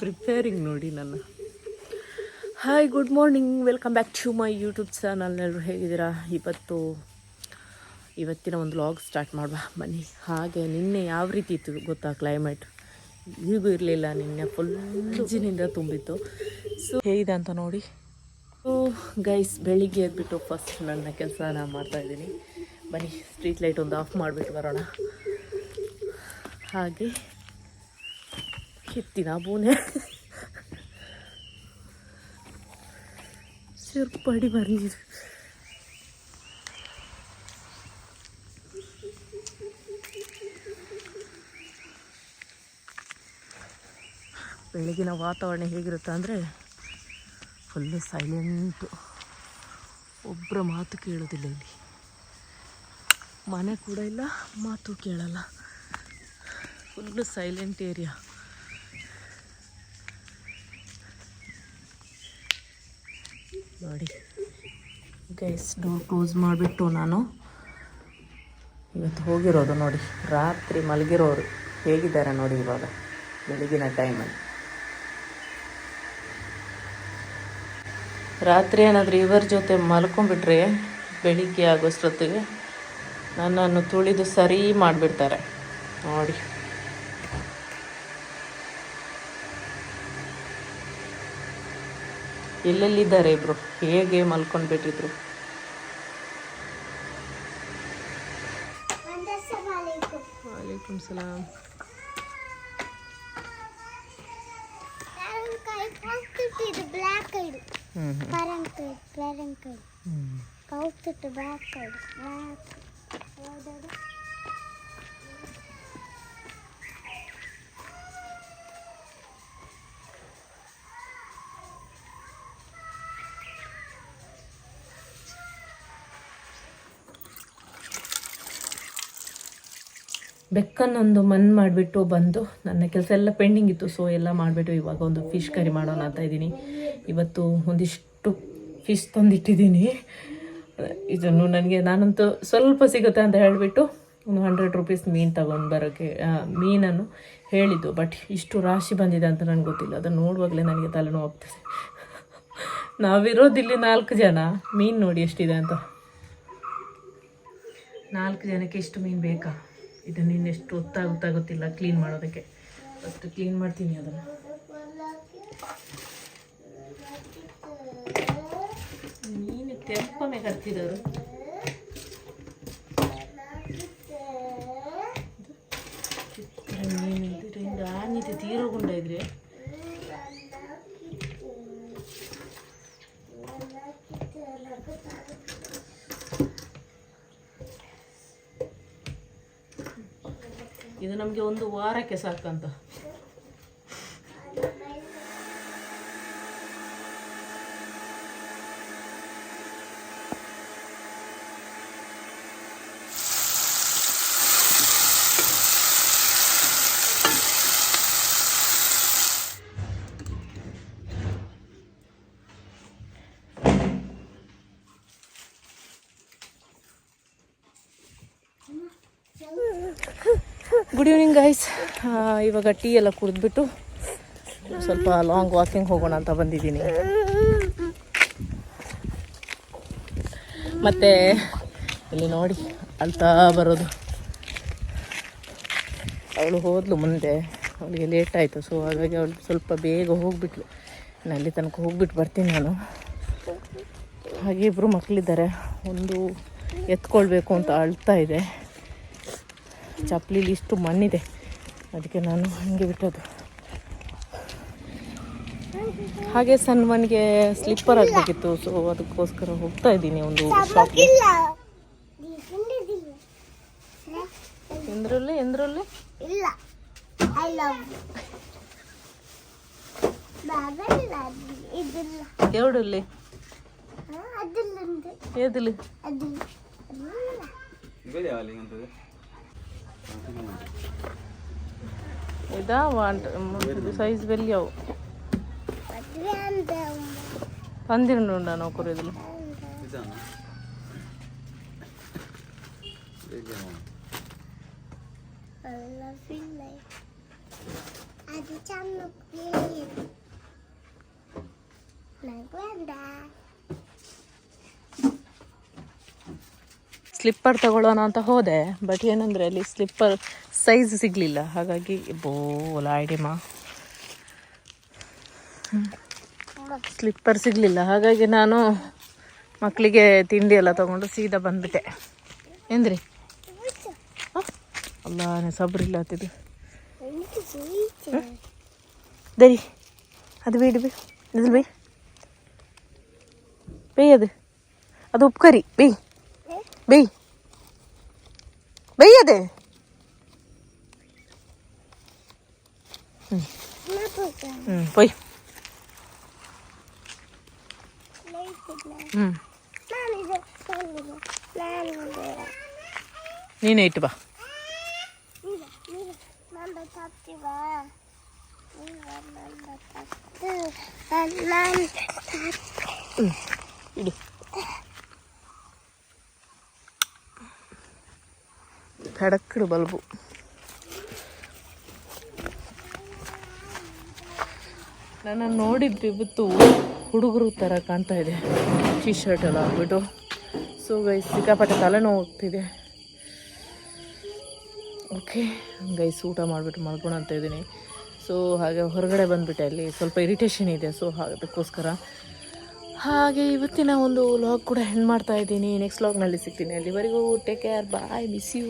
Preparing ನೋಡಿ ನನ್ನ. Hi good morning welcome back to my YouTube channel ಎಲ್ಲರೂ ಹೇಗಿದ್ದೀರಾ? ಇವತ್ತು, ಇವತ್ತಿನ ಒಂದು ಲಾಗ್ ಸ್ಟಾರ್ಟ್ ಮಾಡುವ. ಬನ್ನಿ. ಹಾಗೆ ನಿನ್ನೆ ಯಾವ ರೀತಿ ಇತ್ತು ಗೊತ್ತಾ ಕ್ಲೈಮೇಟ್ ಈಗೂ ಇರಲಿಲ್ಲ ನಿನ್ನೆ. ಫುಲ್ ಜಿನಿಂದ ತುಂಬಿತ್ತು. ಸೊ ಹೇಗಿದೆ ಅಂತ ನೋಡಿ. ಸೊ ಗೈಸ್ ಬೆಳಿಗ್ಗೆ ಎದ್ಬಿಟ್ಟು ಫಸ್ಟ್ ನನ್ನ ಕೆಲಸ ನಾನು ಮಾಡ್ತಾಯಿದ್ದೀನಿ ಬನ್ನಿ ಸ್ಟ್ರೀಟ್ ಲೈಟ್ ಒಂದು ಆಫ್ ಮಾಡಿಬಿಟ್ಟು ಬರೋಣ. ಹಾಗೆ. ಎತ್ತಿನ ಬೂನೆ ಸಿರ್ಪಡಿ ಬರಲಿ ಬೆಳಗಿನ ವಾತಾವರಣ ಹೇಗಿರುತ್ತೆ ಅಂದರೆ ಫುಲ್ಲು ಸೈಲೆಂಟು ಒಬ್ಬರ ಮಾತು ಕೇಳೋದಿಲ್ಲ ಇಲ್ಲಿ. ಮನೆ ಕೂಡ ಇಲ್ಲ, ಮಾತು ಕೇಳಲ್ಲ. ಫುಲ್ಲು ಸೈಲೆಂಟ್ ಏರಿಯಾ ನೋಡಿ. ಗೈಸ್ ಡೋರ್ ಕ್ಲೋಸ್ ಮಾಡಿಬಿಟ್ಟು ನಾನು ಇವತ್ತು ಹೋಗಿರೋದು ನೋಡಿ. ರಾತ್ರಿ ಮಲಗಿರೋರು ಹೇಗಿದ್ದಾರೆ ನೋಡಿ ಇವಾಗ? ಬೆಳಗಿನ ಟೈಮಲ್ಲಿ ರಾತ್ರಿ ಏನಾದರೂ ಇವರ ಜೊತೆ ಮಲ್ಕೊಂಡ್ಬಿಟ್ರೆ ಬೆಳಿಗ್ಗೆ ಆಗೋಷ್ಟೊತ್ತಿಗೆ ನನ್ನನ್ನು ತುಳಿದು ಸರಿ ಮಾಡಿಬಿಡ್ತಾರೆ. ನೋಡಿ. ಎಲ್ಲೆಲ್ಲಿದ್ದಾರೆ ಇಬ್ರು? ಹೇಗೆ ಮಲ್ಕೊಂಡ್ಬಿಟ್ಟಿದ್ರು? ಹ್ಮ್ ಸಲಾಮ್ ಇದು ಹ್ಮ್. ಹ್ಮ್ ಹ್ಞೂ ಬೆಕ್ಕನ್ನೊಂದು ಮನ್ ಮಾಡಿಬಿಟ್ಟು ಬಂದು ನನ್ನ ಕೆಲಸ ಎಲ್ಲ ಪೆಂಡಿಂಗ್ ಇತ್ತು ಸೊ ಎಲ್ಲ ಮಾಡಿಬಿಟ್ಟು ಇವಾಗ ಒಂದು ಫಿಶ್ ಕರಿ ಮಾಡೋಣ ಅಂತ ಇದ್ದೀನಿ. ಇವತ್ತು ಒಂದಿಷ್ಟು ಫಿಶ್ ತಂದಿಟ್ಟಿದ್ದೀನಿ. ಇದನ್ನು ನನಗೆ ನಾನಂತೂ ಸ್ವಲ್ಪ ಸಿಗುತ್ತೆ ಅಂತ ಹೇಳಿಬಿಟ್ಟು ಒಂದು ಹಂಡ್ರೆಡ್ ರುಪೀಸ್ ಮೀನು ತಗೊಂಡು ಬರೋಕ್ಕೆ ಮೀನನ್ನು ಹೇಳಿದ್ದು. ಬಟ್ ಇಷ್ಟು ರಾಶಿ ಬಂದಿದೆ ಅಂತ ನನಗೆ ಗೊತ್ತಿಲ್ಲ. ಅದನ್ನು ನೋಡುವಾಗಲೇ ನನಗೆ ತಲೆನೋವು ಆಗ್ತದೆ. ನಾವಿರೋದಿಲ್ಲಿ ನಾಲ್ಕು ಜನ. ಮೀನು ನೋಡಿ ಎಷ್ಟಿದೆ ಅಂತ. ನಾಲ್ಕು ಜನಕ್ಕೆ ಎಷ್ಟು ಮೀನು ಬೇಕಾ? ಇದನ್ನು ಇನ್ನೆಷ್ಟು ಹೊತ್ತಾಗುತ್ತಾ ಗೊತ್ತಿಲ್ಲ ಕ್ಲೀನ್ ಮಾಡೋದಕ್ಕೆ. ಫಸ್ಟ್ ಕ್ಲೀನ್ ಮಾಡ್ತೀನಿ ಅದನ್ನು. ಮೀನು ತೆಪ್ಪನೆ ಕರ್ತಿದ್ದವರು ಮೀನು ಇದರಿಂದ ಆ ಇದ್ರೆ. ಇದು ನಮಗೆ ಒಂದು ವಾರಕ್ಕೆ ಸಾಕಂತ. ಗುಡ್ ಈವ್ನಿಂಗ್ ಗೈಸ್ ಇವಾಗ ಟೀ ಎಲ್ಲ ಕುಡಿದ್ಬಿಟ್ಟು ಸ್ವಲ್ಪ ಲಾಂಗ್ ವಾಕಿಂಗ್ ಹೋಗೋಣ ಅಂತ ಬಂದಿದ್ದೀನಿ. ಮತ್ತೆ ಇಲ್ಲಿ ನೋಡಿ, ಅಳ್ತಾ ಬರೋದು. ಅವಳು ಹೋದ್ಲು ಮುಂದೆ. ಅವಳಿಗೆ ಲೇಟ್ ಆಯಿತು ಸೊ ಹಾಗಾಗಿ ಅವಳು ಸ್ವಲ್ಪ ಬೇಗ ಹೋಗ್ಬಿಟ್ಲು. ನಾನು ಅಲ್ಲಿ ತನಕ ಹೋಗ್ಬಿಟ್ಟು ಬರ್ತೀನಿ ನಾನು. ಹಾಗೆ ಇಬ್ಬರು ಮಕ್ಕಳಿದ್ದಾರೆ ಒಂದು ಎತ್ಕೊಳ್ಬೇಕು ಅಂತ ಅಳ್ತಾ ಇದೆ. ಚಪ್ಪಲಿಲಿ ಇಷ್ಟು ಮಣ್ಣಿದೆ. ಅದಕ್ಕೆ ನಾನು ಹಂಗೆ ಬಿಟ್ಟದ್ದು. ಹಾಗೆ ಸಣ್ಣವನಿಗೆ ಸ್ಲಿಪ್ಪರ್ ಆಗಬೇಕಿತ್ತು ಸೊ ಅದಕ್ಕೋಸ್ಕರ ಹೋಗ್ತಾ ಇದ್ದೀನಿ ಒಂದು ಶಾಪ್ಗೆ ಎಂದ್ರಲ್ಲಿ ಎಂದ್ರಲ್ಲಿ? ಇಲ್ಲ. ಐ ಲವ್ ಬಾಬಾ ಇಲ್ಲ ಇದಿಲ್ಲ. ಎವಡಲ್ಲಿ ఇదా వాంట సైజ్ వెళ్ళావు పందిరండు ఉండాను ఒక రోజులు అది చాలా నాకు ಸ್ಲಿಪ್ಪರ್ ತಗೊಳ್ಳೋಣ ಅಂತ ಹೋದೆ ಬಟ್ ಏನಂದರೆ ಅಲ್ಲಿ ಸ್ಲಿಪ್ಪರ್ ಸೈಜ್ ಸಿಗಲಿಲ್ಲ. ಹಾಗಾಗಿ ಬೋಲ ಐಡಿಮ ಸ್ಲಿಪ್ಪರ್ ಸಿಗಲಿಲ್ಲ. ಹಾಗಾಗಿ ನಾನು ಮಕ್ಕಳಿಗೆ ತಿಂಡಿ ಎಲ್ಲ ತೊಗೊಂಡು ಸೀದಾ ಬಂದ್ಬಿಟ್ಟೆ. ಏನ್ರಿ? ಅಲ್ಲ ಸಬ್ರಿಲ್ಲ ಹತ್ತಿದ್ದು ದರಿ, ಅದು ಬೇಡಿ, ಬಿ. ಇದು ಬೇ. ಬೇಯ್ ಅದು. ಅದು ಉಪ್ಕರಿ ಬೇಯ್ ಬೇಯ್ ಬೇಯ್ ಅದು ಹ್ಞೂ ಪೊಯ್ ಹ್ಞೂ ನೀನೇ ಇಟ್ಟು ಇಡಿ ಬಲ್ಬು. ನನ್ನ ನೋಡಿದ್ದು ಇವತ್ತು ಹುಡುಗರು ಥರ ಕಾಣ್ತಾ ಇದೆ. ಟೀ ಶರ್ಟ್ ಎಲ್ಲ ಹಾಕ್ಬಿಟ್ಟು. ಸೊ ಗೈಸ್ ಸಿಕ್ಕಾಪಟ್ಟೆ ತಲೆನೋವು ಹೋಗ್ತಿದೆ ಓಕೆ ಗೈಸ್ ಊಟ ಮಾಡಿಬಿಟ್ಟು ಅಂತ ಇದ್ದೀನಿ. ಸೊ ಹಾಗೆ ಹೊರಗಡೆ ಬಂದುಬಿಟ್ಟೆ ಅಲ್ಲಿ. ಸ್ವಲ್ಪ ಇರಿಟೇಷನ್ ಇದೆ ಸೊ ಅದಕ್ಕೋಸ್ಕರ. ಹಾಗೆ ಇವತ್ತಿನ ಒಂದು ಲಾಗ್ ಕೂಡ ಹೆಣ್ಣು ಮಾಡ್ತಾ ಇದ್ದೀನಿ. ನೆಕ್ಸ್ಟ್ ಲಾಗ್ನಲ್ಲಿ ಸಿಗ್ತೀನಿ ಅಲ್ಲಿವರೆಗೂ. Take care bye miss you